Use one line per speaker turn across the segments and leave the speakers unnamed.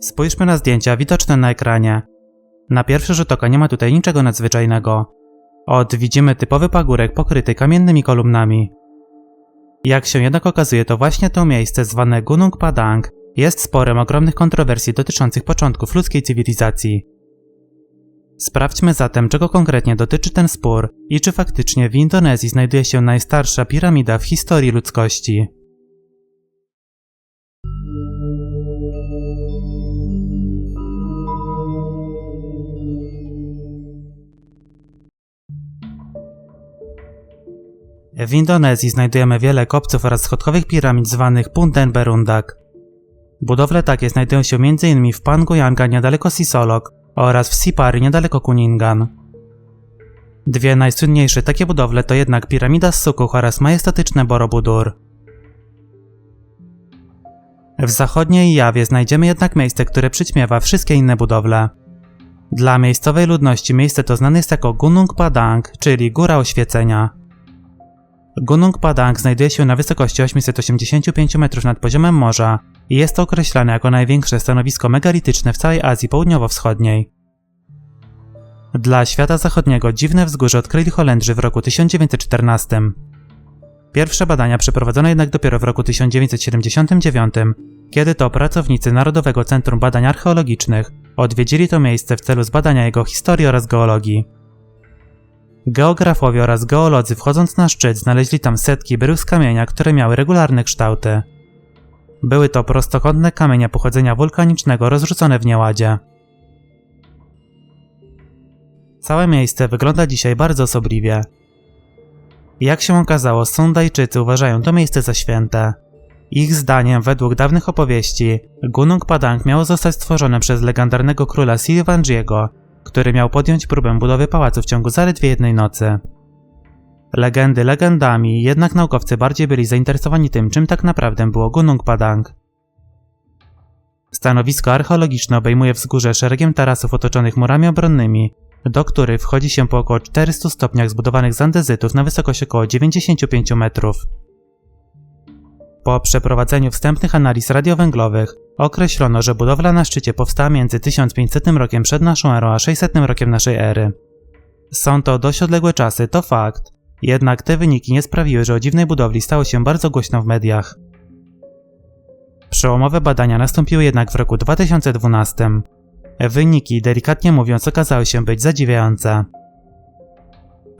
Spójrzmy na zdjęcia widoczne na ekranie. Na pierwszy rzut oka nie ma tutaj niczego nadzwyczajnego. Od widzimy typowy pagórek pokryty kamiennymi kolumnami. Jak się jednak okazuje, to właśnie to miejsce zwane Gunung Padang jest sporem ogromnych kontrowersji dotyczących początków ludzkiej cywilizacji. Sprawdźmy zatem, czego konkretnie dotyczy ten spór i czy faktycznie w Indonezji znajduje się najstarsza piramida w historii ludzkości. W Indonezji znajdujemy wiele kopców oraz schodkowych piramid zwanych Punten Berundak. Budowle takie znajdują się m.in. w Panguyanga niedaleko Sisolok oraz w Sipari niedaleko Kuningan. Dwie najsłynniejsze takie budowle to jednak piramida z Sukuch oraz majestatyczne Borobudur. W zachodniej Jawie znajdziemy jednak miejsce, które przyćmiewa wszystkie inne budowle. Dla miejscowej ludności miejsce to znane jest jako Gunung Padang, czyli Góra Oświecenia. Gunung Padang znajduje się na wysokości 885 metrów nad poziomem morza i jest to określane jako największe stanowisko megalityczne w całej Azji Południowo-Wschodniej. Dla świata zachodniego dziwne wzgórze odkryli Holendrzy w roku 1914. Pierwsze badania przeprowadzono jednak dopiero w roku 1979, kiedy to pracownicy Narodowego Centrum Badań Archeologicznych odwiedzili to miejsce w celu zbadania jego historii oraz geologii. Geografowie oraz geolodzy wchodząc na szczyt znaleźli tam setki brył z kamienia, które miały regularne kształty. Były to prostokątne kamienia pochodzenia wulkanicznego rozrzucone w nieładzie. Całe miejsce wygląda dzisiaj bardzo osobliwie. Jak się okazało, Sundajczycy uważają to miejsce za święte. Ich zdaniem, według dawnych opowieści, Gunung Padang miało zostać stworzone przez legendarnego króla Silvanjiego, który miał podjąć próbę budowy pałacu w ciągu zaledwie jednej nocy. Legendy legendami, jednak naukowcy bardziej byli zainteresowani tym, czym tak naprawdę było Gunung Padang. Stanowisko archeologiczne obejmuje wzgórze szeregiem tarasów otoczonych murami obronnymi, do których wchodzi się po około 400 stopniach zbudowanych z andezytów na wysokość około 95 metrów. Po przeprowadzeniu wstępnych analiz radiowęglowych określono, że budowla na szczycie powstała między 1500 rokiem przed naszą erą a 600 rokiem naszej ery. Są to dość odległe czasy, to fakt, jednak te wyniki nie sprawiły, że o dziwnej budowli stało się bardzo głośno w mediach. Przełomowe badania nastąpiły jednak w roku 2012. Wyniki, delikatnie mówiąc, okazały się być zadziwiające.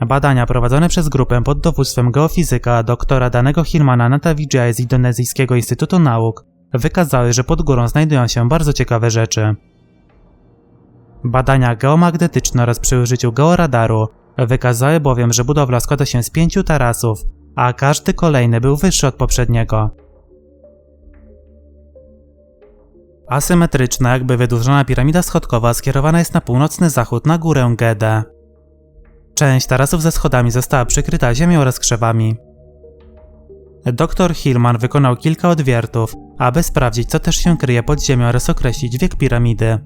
Badania prowadzone przez grupę pod dowództwem geofizyka doktora danego Hilmana Natawijaya z Indonezyjskiego Instytutu Nauk wykazały, że pod górą znajdują się bardzo ciekawe rzeczy. Badania geomagnetyczne oraz przy użyciu georadaru wykazały bowiem, że budowla składa się z pięciu tarasów, a każdy kolejny był wyższy od poprzedniego. Asymetryczna, jakby wydłużona piramida schodkowa skierowana jest na północny zachód na górę Gede. Część tarasów ze schodami została przykryta ziemią oraz krzewami. Dr Hillman wykonał kilka odwiertów, aby sprawdzić, co też się kryje pod ziemią oraz określić wiek piramidy.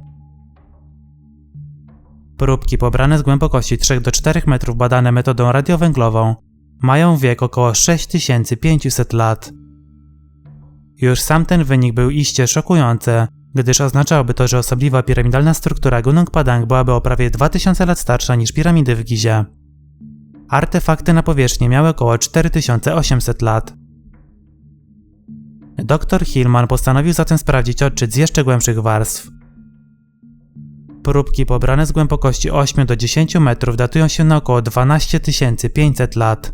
Próbki pobrane z głębokości 3 do 4 metrów badane metodą radiowęglową mają wiek około 6500 lat. Już sam ten wynik był iście szokujący, gdyż oznaczałoby to, że osobliwa piramidalna struktura Gunung Padang byłaby o prawie 2000 lat starsza niż piramidy w Gizie. Artefakty na powierzchni miały około 4800 lat. Dr Hillman postanowił zatem sprawdzić odczyt z jeszcze głębszych warstw. Próbki pobrane z głębokości 8 do 10 metrów datują się na około 12 500 lat.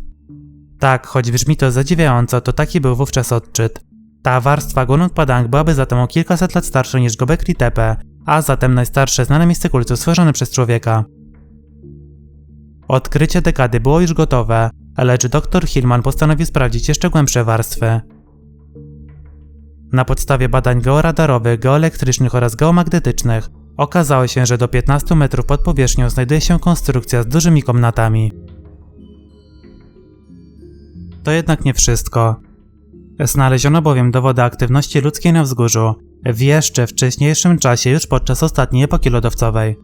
Tak, choć brzmi to zadziwiająco, to taki był wówczas odczyt. Ta warstwa Gunung Padang byłaby zatem o kilkaset lat starsza niż Gobekli Tepe, a zatem najstarsze znane miejsce kultu stworzone przez człowieka. Odkrycie dekady było już gotowe, lecz dr Hillman postanowił sprawdzić jeszcze głębsze warstwy. Na podstawie badań georadarowych, geoelektrycznych oraz geomagnetycznych okazało się, że do 15 metrów pod powierzchnią znajduje się konstrukcja z dużymi komnatami. To jednak nie wszystko. Znaleziono bowiem dowody aktywności ludzkiej na wzgórzu w jeszcze wcześniejszym czasie, już podczas ostatniej epoki lodowcowej.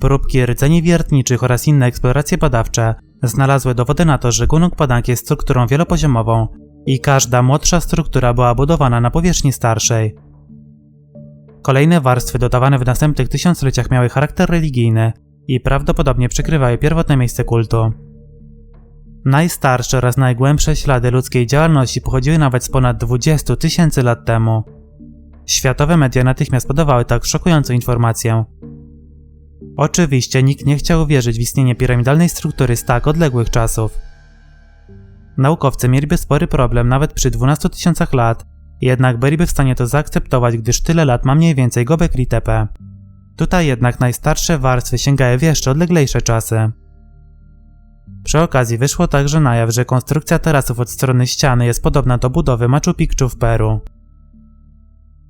Próbki rdzeni wiertniczych oraz inne eksploracje badawcze znalazły dowody na to, że Gunung Padang jest strukturą wielopoziomową, i każda młodsza struktura była budowana na powierzchni starszej. Kolejne warstwy dodawane w następnych tysiącleciach miały charakter religijny i prawdopodobnie przykrywały pierwotne miejsce kultu. Najstarsze oraz najgłębsze ślady ludzkiej działalności pochodziły nawet z ponad 20 tysięcy lat temu. Światowe media natychmiast podawały tak szokującą informację. Oczywiście nikt nie chciał wierzyć w istnienie piramidalnej struktury z tak odległych czasów. Naukowcy mieliby spory problem nawet przy 12 tysiącach lat, jednak byliby w stanie to zaakceptować, gdyż tyle lat ma mniej więcej Gobekli Tepe. Tutaj jednak najstarsze warstwy sięgają w jeszcze odleglejsze czasy. Przy okazji wyszło także na jaw, że konstrukcja tarasów od strony ściany jest podobna do budowy Machu Picchu w Peru.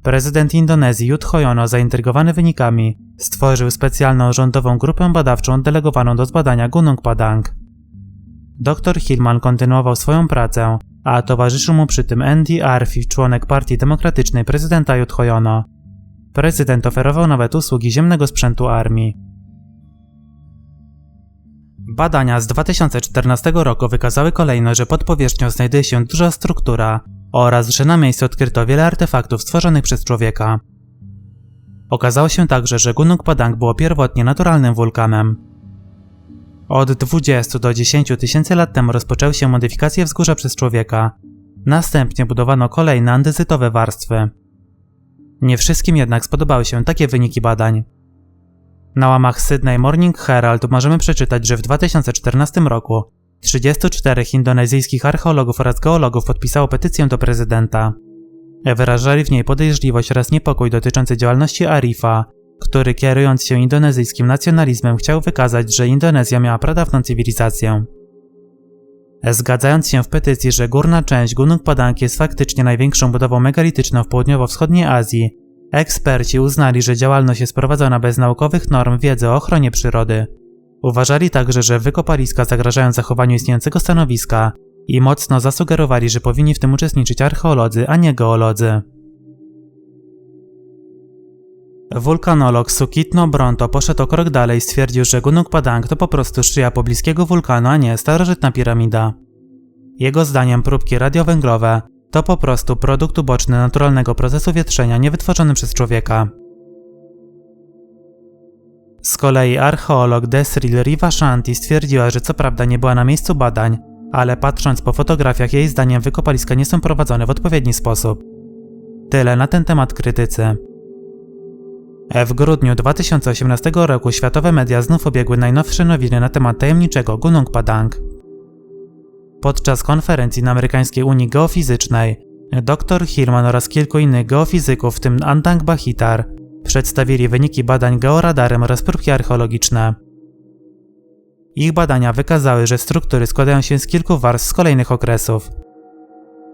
Prezydent Indonezji Yudhoyono, zaintrygowany wynikami, stworzył specjalną rządową grupę badawczą delegowaną do zbadania Gunung Padang. Dr Hillman kontynuował swoją pracę, a towarzyszył mu przy tym Andy Arfi, członek Partii Demokratycznej prezydenta Yudhoyono. Prezydent oferował nawet usługi ziemnego sprzętu armii. Badania z 2014 roku wykazały kolejno, że pod powierzchnią znajduje się duża struktura oraz że na miejscu odkryto wiele artefaktów stworzonych przez człowieka. Okazało się także, że Gunung Padang było pierwotnie naturalnym wulkanem. Od 20 do 10 tysięcy lat temu rozpoczęły się modyfikacje wzgórza przez człowieka. Następnie budowano kolejne andezytowe warstwy. Nie wszystkim jednak spodobały się takie wyniki badań. Na łamach Sydney Morning Herald możemy przeczytać, że w 2014 roku 34 indonezyjskich archeologów oraz geologów podpisało petycję do prezydenta. Wyrażali w niej podejrzliwość oraz niepokój dotyczący działalności Arifa, który kierując się indonezyjskim nacjonalizmem chciał wykazać, że Indonezja miała pradawną cywilizację. Zgadzając się w petycji, że górna część Gunung Padang jest faktycznie największą budową megalityczną w południowo-wschodniej Azji, eksperci uznali, że działalność jest prowadzona bez naukowych norm wiedzy o ochronie przyrody. Uważali także, że wykopaliska zagrażają zachowaniu istniejącego stanowiska i mocno zasugerowali, że powinni w tym uczestniczyć archeolodzy, a nie geolodzy. Wulkanolog Sukitno Bronto poszedł o krok dalej i stwierdził, że Gunung Padang to po prostu szyja pobliskiego wulkanu, a nie starożytna piramida. Jego zdaniem próbki radiowęglowe to po prostu produkt uboczny naturalnego procesu wietrzenia niewytworzony przez człowieka. Z kolei archeolog Desril Rivashanti stwierdziła, że co prawda nie była na miejscu badań, ale patrząc po fotografiach jej zdaniem wykopaliska nie są prowadzone w odpowiedni sposób. Tyle na ten temat krytycy. W grudniu 2018 roku światowe media znów obiegły najnowsze nowiny na temat tajemniczego Gunung Padang. Podczas konferencji na amerykańskiej Unii Geofizycznej dr Hillman oraz kilku innych geofizyków, w tym Andang Bahitar, przedstawili wyniki badań georadarem oraz próbki archeologiczne. Ich badania wykazały, że struktury składają się z kilku warstw z kolejnych okresów.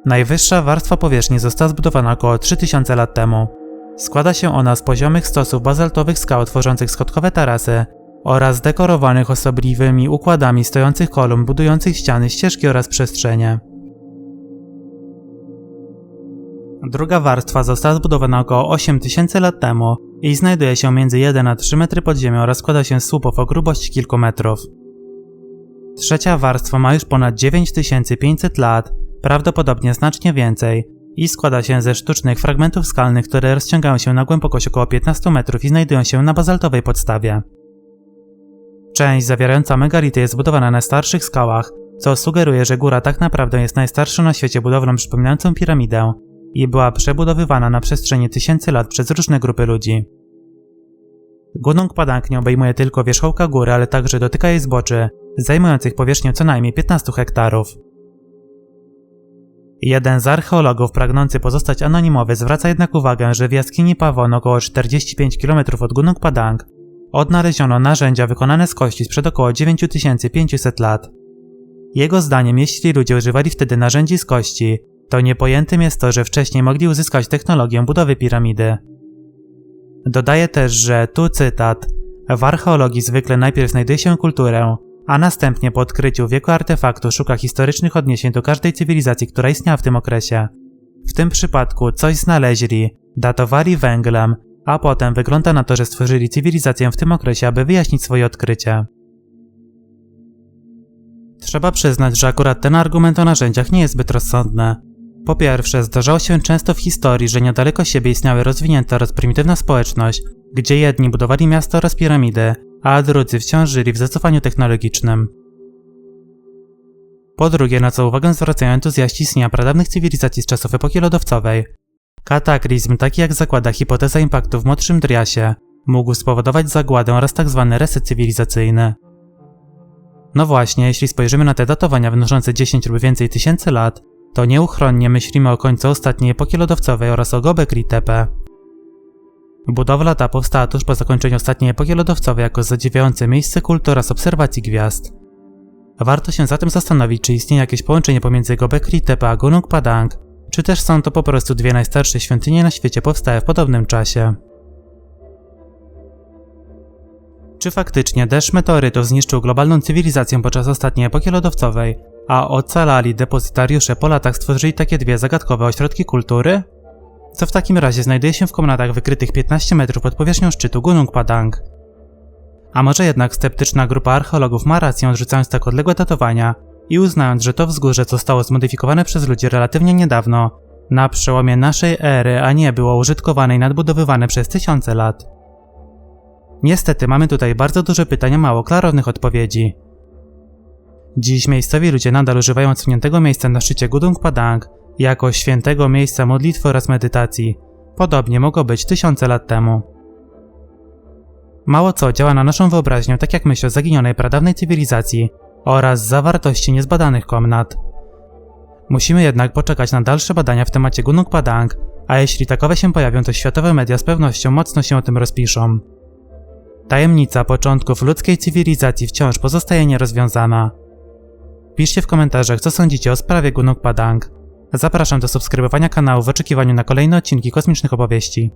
Najwyższa warstwa powierzchni została zbudowana około 3000 lat temu. Składa się ona z poziomych stosów bazaltowych skał tworzących schodkowe tarasy oraz dekorowanych osobliwymi układami stojących kolumn budujących ściany, ścieżki oraz przestrzenie. Druga warstwa została zbudowana około 8000 lat temu i znajduje się między 1 a 3 metry pod ziemią oraz składa się z słupów o grubości kilku metrów. Trzecia warstwa ma już ponad 9500 lat, prawdopodobnie znacznie więcej, i składa się ze sztucznych fragmentów skalnych, które rozciągają się na głębokość około 15 metrów i znajdują się na bazaltowej podstawie. Część zawierająca megality jest zbudowana na starszych skałach, co sugeruje, że góra tak naprawdę jest najstarszą na świecie budowlą przypominającą piramidę i była przebudowywana na przestrzeni tysięcy lat przez różne grupy ludzi. Gunung Padang nie obejmuje tylko wierzchołka góry, ale także dotyka jej zboczy, zajmujących powierzchnię co najmniej 15 hektarów. Jeden z archeologów pragnący pozostać anonimowy zwraca jednak uwagę, że w jaskini Pawon około 45 km od Gunung Padang odnaleziono narzędzia wykonane z kości sprzed około 9500 lat. Jego zdaniem, jeśli ludzie używali wtedy narzędzi z kości, to niepojętym jest to, że wcześniej mogli uzyskać technologię budowy piramidy. Dodaje też, że tu cytat: W archeologii zwykle najpierw znajduje się kulturę, a następnie po odkryciu wieku artefaktu szuka historycznych odniesień do każdej cywilizacji, która istniała w tym okresie. W tym przypadku coś znaleźli, datowali węglem, a potem wygląda na to, że stworzyli cywilizację w tym okresie, aby wyjaśnić swoje odkrycie. Trzeba przyznać, że akurat ten argument o narzędziach nie jest zbyt rozsądny. Po pierwsze, zdarzało się często w historii, że niedaleko siebie istniały rozwinięta oraz prymitywna społeczność, gdzie jedni budowali miasta oraz piramidy, a drudzy wciąż żyli w zacofaniu technologicznym. Po drugie, na co uwagę zwracają entuzjaści istnienia pradawnych cywilizacji z czasów epoki lodowcowej. Kataklizm, taki jak zakłada hipoteza impaktu w młodszym Driasie, mógł spowodować zagładę oraz tzw. reset cywilizacyjny. No właśnie, jeśli spojrzymy na te datowania wynoszące 10 lub więcej tysięcy lat, to nieuchronnie myślimy o końcu ostatniej epoki lodowcowej oraz o Gobekli Tepe. Budowla ta powstała tuż po zakończeniu ostatniej epoki lodowcowej jako zadziwiające miejsce kultu oraz obserwacji gwiazd. Warto się zatem zastanowić, czy istnieje jakieś połączenie pomiędzy Gobekli Tepe a Gunung Padang, czy też są to po prostu dwie najstarsze świątynie na świecie powstałe w podobnym czasie. Czy faktycznie deszcz meteorytów zniszczył globalną cywilizację podczas ostatniej epoki lodowcowej, a ocalali depozytariusze po latach stworzyli takie dwie zagadkowe ośrodki kultury? Co w takim razie znajduje się w komnatach wykrytych 15 metrów pod powierzchnią szczytu Gunung Padang? A może jednak sceptyczna grupa archeologów ma rację odrzucając tak odległe datowania i uznając, że to wzgórze zostało zmodyfikowane przez ludzi relatywnie niedawno, na przełomie naszej ery, a nie było użytkowane i nadbudowywane przez tysiące lat? Niestety mamy tutaj bardzo duże pytania, mało klarownych odpowiedzi. Dziś miejscowi ludzie nadal używają odsuniętego miejsca na szczycie Gudung Padang jako świętego miejsca modlitwy oraz medytacji. Podobnie mogło być tysiące lat temu. Mało co działa na naszą wyobraźnię, tak jak myśl o zaginionej pradawnej cywilizacji oraz zawartości niezbadanych komnat. Musimy jednak poczekać na dalsze badania w temacie Gunung Padang, a jeśli takowe się pojawią, to światowe media z pewnością mocno się o tym rozpiszą. Tajemnica początków ludzkiej cywilizacji wciąż pozostaje nierozwiązana. Piszcie w komentarzach, co sądzicie o sprawie Gunung Padang. Zapraszam do subskrybowania kanału w oczekiwaniu na kolejne odcinki kosmicznych opowieści.